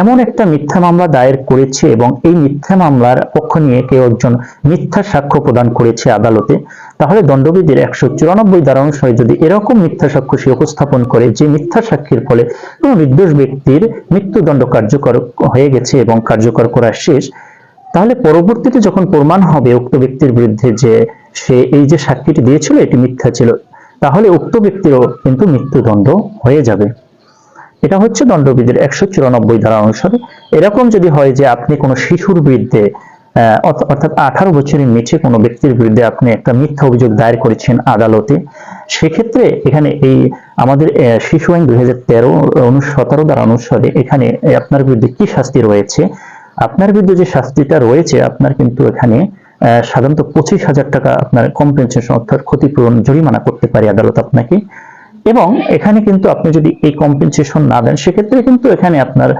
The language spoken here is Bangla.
এমন একটা মিথ্যা মামলা দায়ের করেছে এবং এই মিথ্যা মামলার পক্ষ নিয়ে কেউ একজন মিথ্যা সাক্ষ্য প্রদান করেছে আদালতে, তাহলে দণ্ডবিধির একশো চুরানব্বই ধারা অনুসারে যদি এরকম মিথ্যা সাক্ষ্য সে উপস্থাপন করে যে মিথ্যা সাক্ষীর ফলে কোনো নির্দোষ ব্যক্তির মৃত্যুদণ্ড কার্যকর হয়ে গেছে এবং কার্যকর করা শেষ, তাহলে পরবর্তীতে যখন প্রমাণ হবে উক্ত ব্যক্তির বিরুদ্ধে যে সে এই যে সাক্ষীটি দিয়েছিল এটি মিথ্যা ছিল, তাহলে উক্ত ব্যক্তিরও কিন্তু মৃত্যুদণ্ড হয়ে যাবে। এটা হচ্ছে দণ্ডবিধির একশো চুরানব্বই ধারা অনুসারে। এরকম যদি হয় যে আপনি কোনো শিশুর বিরুদ্ধে অর্থাৎ আঠারো বছরের নিচে কোনো ব্যক্তির বিরুদ্ধে আপনি একটা মিথ্যা অভিযোগ দায়ের করেছেন আদালতে, সেক্ষেত্রে এখানে এই আমাদের শিশু আইন দুই হাজার তেরো সতেরো ধারা অনুসারে এখানে আপনার বিরুদ্ধে কি শাস্তি রয়েছে? আপনার বিরুদ্ধে যে শাস্তিটা রয়েছে, আপনার কিন্তু এখানে সাধারণত পঁচিশ হাজার টাকা আপনার কম্পেনসেশন অর্থাৎ ক্ষতিপূরণ জরিমানা করতে পারে আদালত আপনাকে। এবং এখানে কিন্তু আপনি যদি এই কম্পেনসেশন না দেন সেক্ষেত্রে কিন্তু এখানে আপনার